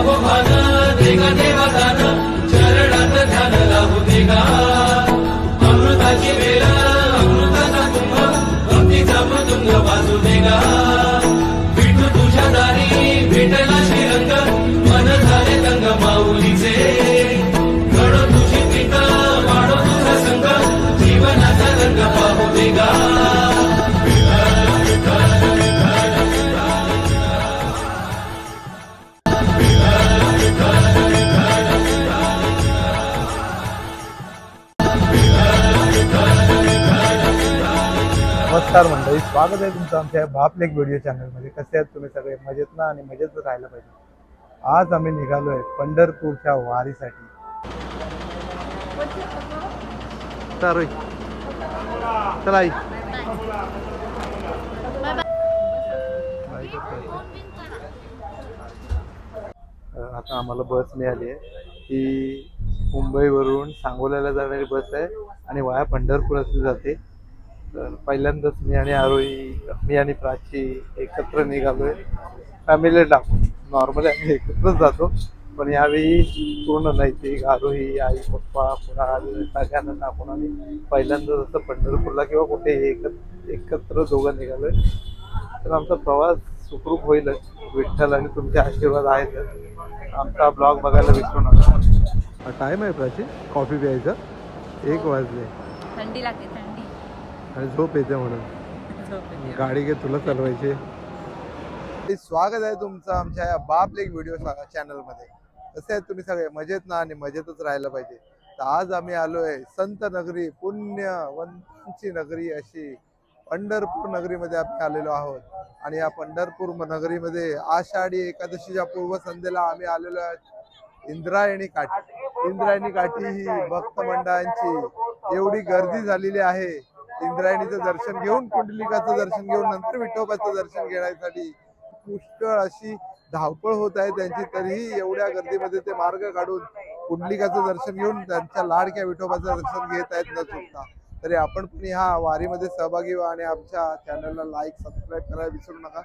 Oh. मंडळी स्वागत आहे तुमचं आमच्या बापलेक व्हिडिओ चॅनलमध्ये कसे आहेत तुम्ही सगळे? मजेत ना? आणि मजेतच राहायला पाहिजे. आज आम्ही निघालो आहे पंढरपूरच्या वारीसाठी. चला आई. आता आम्हाला बस मिळाली आहे. ही मुंबईवरून सांगोल्याला जाणारी बस आहे आणि वाया पंढरपूर असली जाते. तर पहिल्यांदाच मी आणि आरोही मी आणि प्राची एकत्र निघालोय. फॅमिली टाकून. नॉर्मली आम्ही एकत्रच जातो. पण यावेळी पूर्ण नाही ती आरोही आई पप्पा पुन्हा सगळ्यांना टाकून आम्ही पहिल्यांदाच असं पंढरपूरला किंवा कुठे एकत्र एकत्र दोघं निघालोय. तर आमचा प्रवास सुखरूप होईलच. विठ्ठल आणि तुमचे आशीर्वाद आहेतच आमचा ब्लॉग बघायला विसरू नका. टाईम आहे प्राची. कॉफी प्यायचा. एक वाजले. थंडी लागते आणि झोप येते म्हणून. गाडी घे तुला चालवायची. स्वागत आहे तुमचं आमच्या या बाप लेक व्हिडिओ चॅनलमध्ये कसे आहेत तुम्ही सगळे? मजेत ना? आणि मजेतच राहायला पाहिजे. तर आज आम्ही आलोय संत नगरी पुण्यवंतांची नगरी अशी. पंढरपूर नगरीमध्ये आम्ही आलेलो आहोत. आणि या पंढरपूर नगरीमध्ये आषाढी एकादशीच्या पूर्वसंध्येला आम्ही आलेलो आहोत. इंद्रायणी काठी. इंद्रायणी काठी ही भक्त मंडळांची एवढी गर्दी झालेली आहे. इंद्रायणीचं दर्शन घेऊन कुंडलिकाचं दर्शन घेऊन नंतर विठोबाचं दर्शन घेण्यासाठी पुष्कळ अशी धावपळ होत आहे त्यांची. तरीही एवढ्या गर्दीमध्ये ते मार्ग काढून कुंडलिकाचं दर्शन घेऊन त्यांच्या लाडक्या विठोबाचं दर्शन घेत आहेत न चुकता. तरी आपण पण ह्या वारीमध्ये सहभागी व्हा आणि आमच्या चॅनलला लाईक सबस्क्राईब करायला विसरू नका.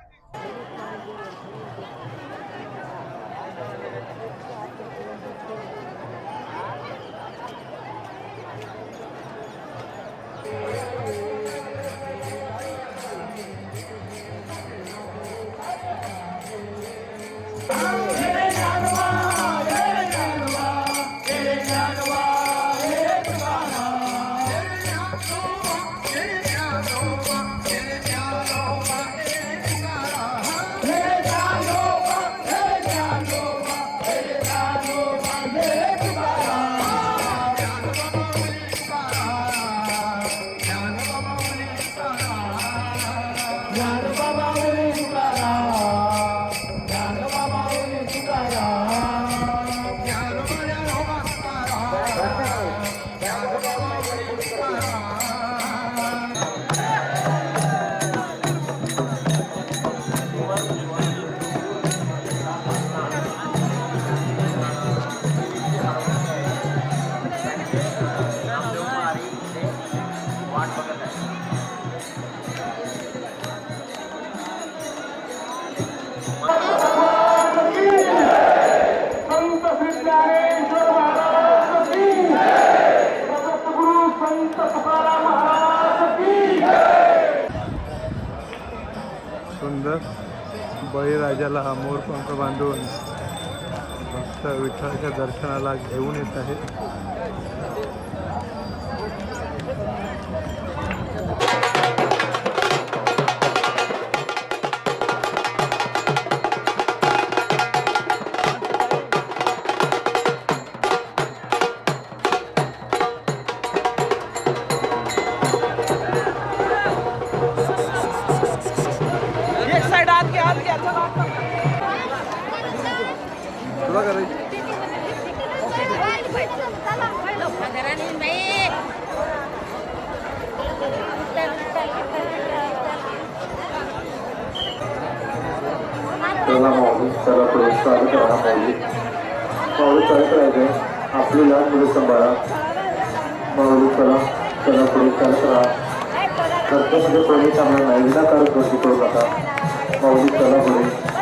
बळीराजाला हा बांधून भक्त विठ्ठलाच्या दर्शनाला घेऊन येत आहेत. त्याला माऊली त्याला पुढे स्वागत राहा माऊली माऊली काय करायचं आपली लहान मुलं सांभाळा माऊली चला चला पुढे करा राहा कर्तव्य कोणी चांगला नाही विनाकारण गर्दी करू नका माऊली चला पुढे.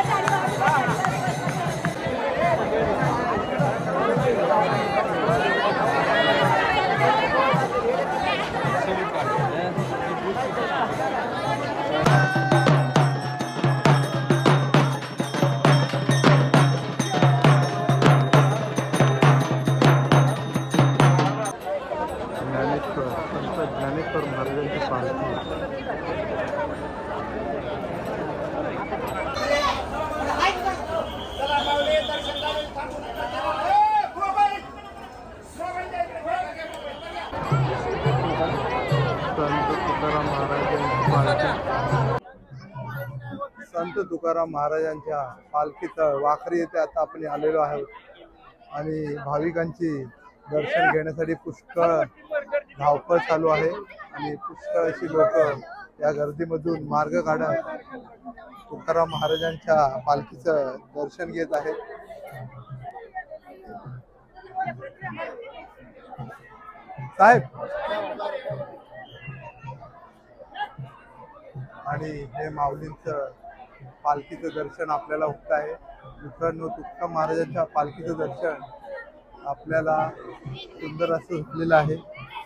आहेत संत ज्ञानेश्वर महाराजांची पालखी संत तुकाराम महाराजांच्या पालखीत वाखरी येथे आता आपण आलेलो आहोत. आणि भाविकांची दर्शन घेण्यासाठी पुष्कळ धावपळ चालू आहे. आणि पुष्कळ अशी लोक या गर्दीमधून मार्ग काढत तुकाराम महाराजांच्या पालखीचं दर्शन घेत आहेत. साहेब. आणि हे माऊलींचं पालखीचं दर्शन आपल्याला होत आहे. मित्रांनो तुकाराम महाराजांच्या पालखीचं दर्शन आपल्याला सुंदर असं झुकलेलं आहे.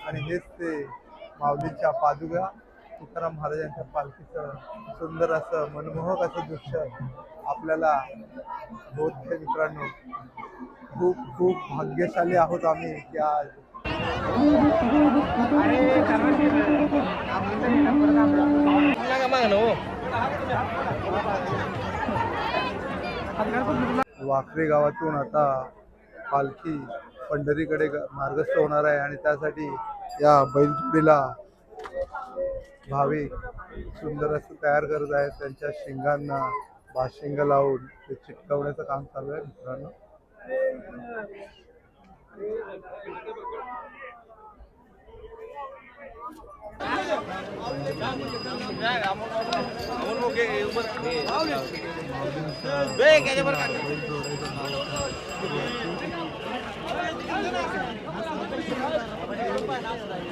आणि हेच ते माऊलीच्या पादुका तुकाराम महाराजांच्या पालखीचं सुंदर असं मनमोहक असं दृश्य आपल्याला होत आहे मित्रांनो खूप खूप भाग्यशाली आहोत आम्ही की आज. वाखरे गावातून आता पालखी पंढरीकडे मार्गस्थ होणार आहे आणि त्यासाठी या बैलजोडीला भाविक सुंदर असं तयार करत आहेत. त्यांच्या शिंगांना भाशिंग लावून ते चिटकवण्याचं काम चालू आहे मित्रांनो. Thank you.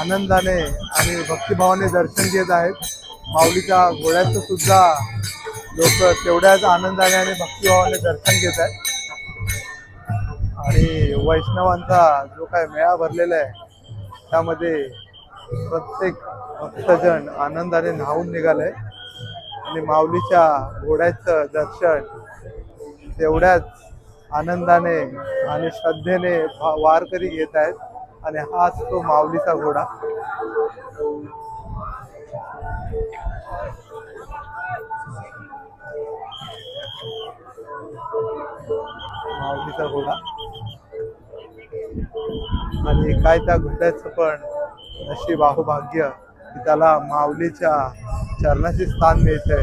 आनंदाने आणि भक्तिभावाने दर्शन घेत आहेत. माऊलीच्या गोळ्याचं सुद्धा लोक तेवढ्याच आनंदाने आणि भक्तिभावाने दर्शन घेत आहेत. आणि वैष्णवांचा जो काय मेळा भरलेला आहे त्यामध्ये प्रत्येक भक्तजण आनंदाने न्हावून निघालाय. आणि माऊलीच्या घोड्याचं दर्शन तेवढ्याच आनंदाने आणि श्रद्धेने भा- वारकरी घेत आहेत. आणि हाच तो माऊलीचा घोडा. माऊलीचा घोडा. आणि काय त्या गुंड्याचं पण अशी बाहुभाग्य की त्याला माऊलीच्या चरणाचे स्थान मिळते.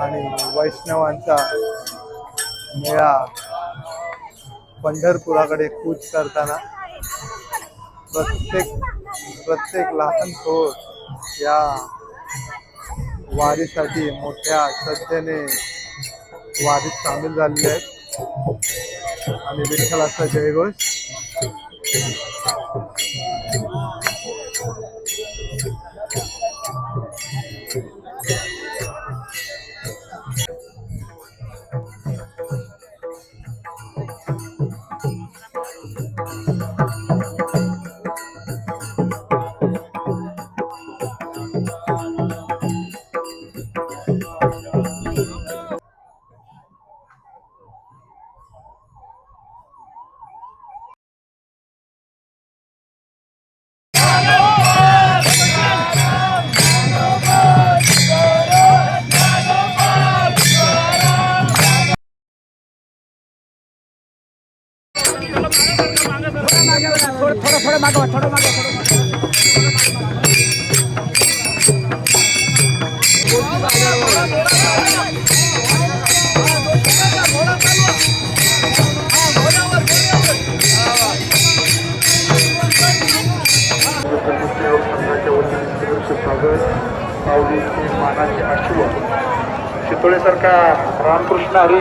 आणि वैष्णवांचा मेळा पंढरपुराकडे कूच करताना प्रत्येक प्रत्येक लहान थोर या वारीसाठी मोठ्या श्रद्धेने वारीत सामील झालेले आहेत. आणि विठ्ठलाचा जयघोष. सेवक संघाच्या वतीने सहर्ष स्वागत माऊलीचे मानाचे अश्व शितोळे सरकार रामकृष्ण हरी